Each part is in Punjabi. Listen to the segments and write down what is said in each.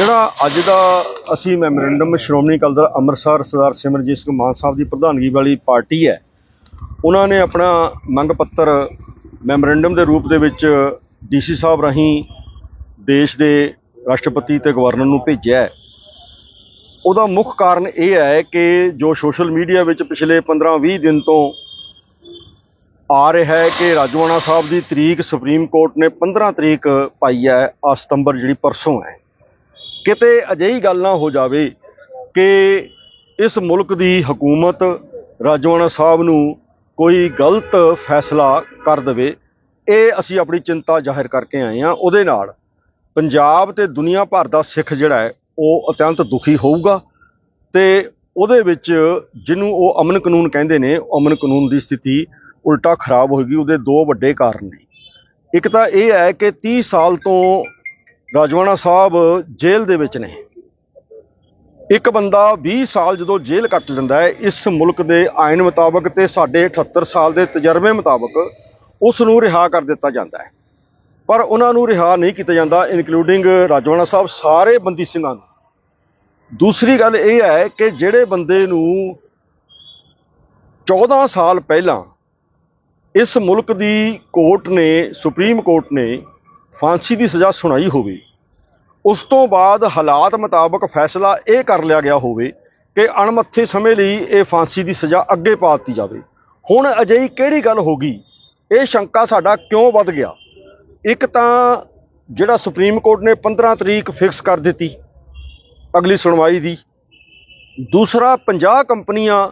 ਜਿਹੜਾ ਅੱਜ ਦਾ ਅਸੀਂ ਮੈਮੋਰੈਂਡਮ ਸ਼੍ਰੋਮਣੀ ਅਕਾਲੀ ਦਲ ਅੰਮ੍ਰਿਤਸਰ ਸਰਦਾਰ ਸਿਮਰਜੀਤ ਸਿੰਘ ਮਾਨ ਸਾਹਿਬ ਦੀ ਪ੍ਰਧਾਨਗੀ ਵਾਲੀ ਪਾਰਟੀ ਹੈ, ਉਹਨਾਂ ਨੇ ਆਪਣਾ ਮੰਗ ਪੱਤਰ ਮੈਮੋਰੈਂਡਮ ਦੇ ਰੂਪ ਦੇ ਵਿੱਚ ਡੀਸੀ ਸਾਹਿਬ ਰਾਹੀਂ ਦੇਸ਼ ਦੇ ਰਾਸ਼ਟਰਪਤੀ ਤੇ ਗਵਰਨਰ ਨੂੰ ਭੇਜਿਆ ਹੈ। ਉਹਦਾ ਮੁੱਖ ਕਾਰਨ ਇਹ ਹੈ ਕਿ ਜੋ ਸੋਸ਼ਲ ਮੀਡੀਆ ਵਿੱਚ ਪਿਛਲੇ 15-20 ਦਿਨ ਤੋਂ ਆ ਰਿਹਾ ਹੈ ਕਿ ਰਾਜਵਾਨਾ ਸਾਹਿਬ ਦੀ ਤਰੀਕ ਸੁਪਰੀਮ ਕੋਰਟ ਨੇ 15 ਤਰੀਕ ਪਾਈ ਹੈ ਆ ਸਤੰਬਰ ਜਿਹੜੀ ਪਰਸੋਂ ਹੈ। ਕਿਤੇ ਅਜਿਹੀ ਗੱਲ ਨਾ ਹੋ ਜਾਵੇ ਕਿ ਇਸ ਮੁਲਕ ਦੀ ਹਕੂਮਤ ਰਾਜਵਾਨਾ ਸਾਹਿਬ ਨੂੰ ਕੋਈ ਗਲਤ ਫੈਸਲਾ ਕਰ ਦੇਵੇ, ਇਹ ਅਸੀਂ ਆਪਣੀ ਚਿੰਤਾ ਜ਼ਾਹਿਰ ਕਰਕੇ ਆਏ ਹਾਂ। ਉਹਦੇ ਨਾਲ ਪੰਜਾਬ ਤੇ ਦੁਨੀਆ ਭਰ ਦਾ ਸਿੱਖ ਜਿਹੜਾ ਹੈ, ਉਹ ਅਤਿਅੰਤ ਦੁਖੀ ਹੋਊਗਾ ਤੇ ਉਹਦੇ ਵਿੱਚ ਜਿਹਨੂੰ ਉਹ ਅਮਨ ਕਾਨੂੰਨ ਕਹਿੰਦੇ ਨੇ ਉਹ ਅਮਨ ਕਾਨੂੰਨ ਦੀ ਸਥਿਤੀ ਉਲਟਾ ਖਰਾਬ ਹੋਏਗੀ, ਉਹਦੇ ਦੋ ਵੱਡੇ ਕਾਰਨ ਨੇ। ਇੱਕ ਤਾਂ ਇਹ ਹੈ ਕਿ 30 ਸਾਲ ਤੋਂ ਰਾਜਵਾਨਾ ਸਾਹਿਬ ਜੇਲ੍ਹ ਦੇ ਵਿੱਚ ਨੇ। ਇੱਕ ਬੰਦਾ 20 ਸਾਲ ਜਦੋਂ ਜੇਲ੍ਹ ਕੱਟ ਲੈਂਦਾ ਹੈ, ਇਸ ਮੁਲਕ ਦੇ ਆਇਨ ਮੁਤਾਬਕ ਤੇ ਸਾਡੇ 78 ਸਾਲ ਦੇ ਤਜਰਬੇ ਮੁਤਾਬਕ ਉਸ ਨੂੰ ਰਿਹਾ ਕਰ ਦਿੱਤਾ ਜਾਂਦਾ ਹੈ। ਪਰ ਉਹਨਾਂ ਨੂੰ ਰਿਹਾ ਨਹੀਂ ਕੀਤਾ ਜਾਂਦਾ ਇਨਕਲੂਡਿੰਗ ਰਾਜਵਾਨਾ ਸਾਹਿਬ ਸਾਰੇ ਬੰਦੀ ਸਿੰਘਾਂ ਨੂੰ। ਦੂਸਰੀ ਗੱਲ ਇਹ ਹੈ ਕਿ ਜਿਹੜੇ ਬੰਦੇ ਨੂੰ 14 ਸਾਲ ਪਹਿਲਾਂ ਇਸ ਮੁਲਕ ਦੀ ਕੋਰਟ ਨੇ, ਸੁਪਰੀਮ ਕੋਰਟ ਨੇ ਫਾਂਸੀ ਦੀ ਸਜ਼ਾ ਸੁਣਾਈ ਹੋਵੇ। ਉਸ ਤੋਂ ਬਾਅਦ ਹਾਲਾਤ ਮੁਤਾਬਕ ਫੈਸਲਾ ਇਹ ਕਰ ਲਿਆ ਗਿਆ ਹੋਵੇ ਕਿ ਅਣਮੱਥੇ ਸਮੇਂ ਲਈ ਇਹ ਫਾਂਸੀ ਦੀ ਸਜ਼ਾ ਅੱਗੇ ਪਾ ਦਿੱਤੀ ਜਾਵੇ। ਹੁਣ ਅਜਿਹੀ ਕਿਹੜੀ ਗੱਲ ਹੋ ਗਈ? ਇਹ ਸ਼ੰਕਾ ਸਾਡਾ ਕਿਉਂ ਵੱਧ ਗਿਆ? ਇੱਕ ਤਾਂ ਜਿਹੜਾ ਸੁਪਰੀਮ ਕੋਰਟ ਨੇ 15 ਤਰੀਕ ਫਿਕਸ ਕਰ ਦਿੱਤੀ ਅਗਲੀ ਸੁਣਵਾਈ ਦੀ। ਦੂਸਰਾ 50 ਕੰਪਨੀਆਂ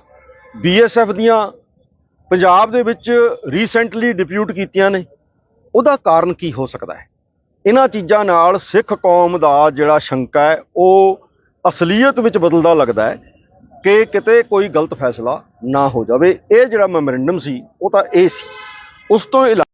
ਬੀਐਸਐਫ ਦੀਆਂ ਪੰਜਾਬ ਦੇ ਵਿੱਚ ਰੀਸੈਂਟਲੀ ਡਿਪਿਊਟ ਕੀਤੀਆਂ ਨੇ। ਉਹਦਾ ਕਾਰਨ ਕੀ ਹੋ ਸਕਦਾ ਹੈ? ਇਹਨਾਂ ਚੀਜ਼ਾਂ ਨਾਲ ਸਿੱਖ ਕੌਮ ਦਾ ਜਿਹੜਾ ਸ਼ੰਕਾ ਹੈ, ਉਹ ਅਸਲੀਅਤ ਵਿੱਚ ਬਦਲਦਾ ਲੱਗਦਾ ਹੈ ਕਿ ਕਿਤੇ ਕੋਈ ਗਲਤ ਫੈਸਲਾ ਨਾ ਹੋ ਜਾਵੇ। ਇਹ ਜਿਹੜਾ ਮੈਮੋਰੈਂਡਮ ਸੀ, ਉਹ ਤਾਂ ਇਹ ਸੀ। ਉਸ ਤੋਂ ਇਲਾਵਾ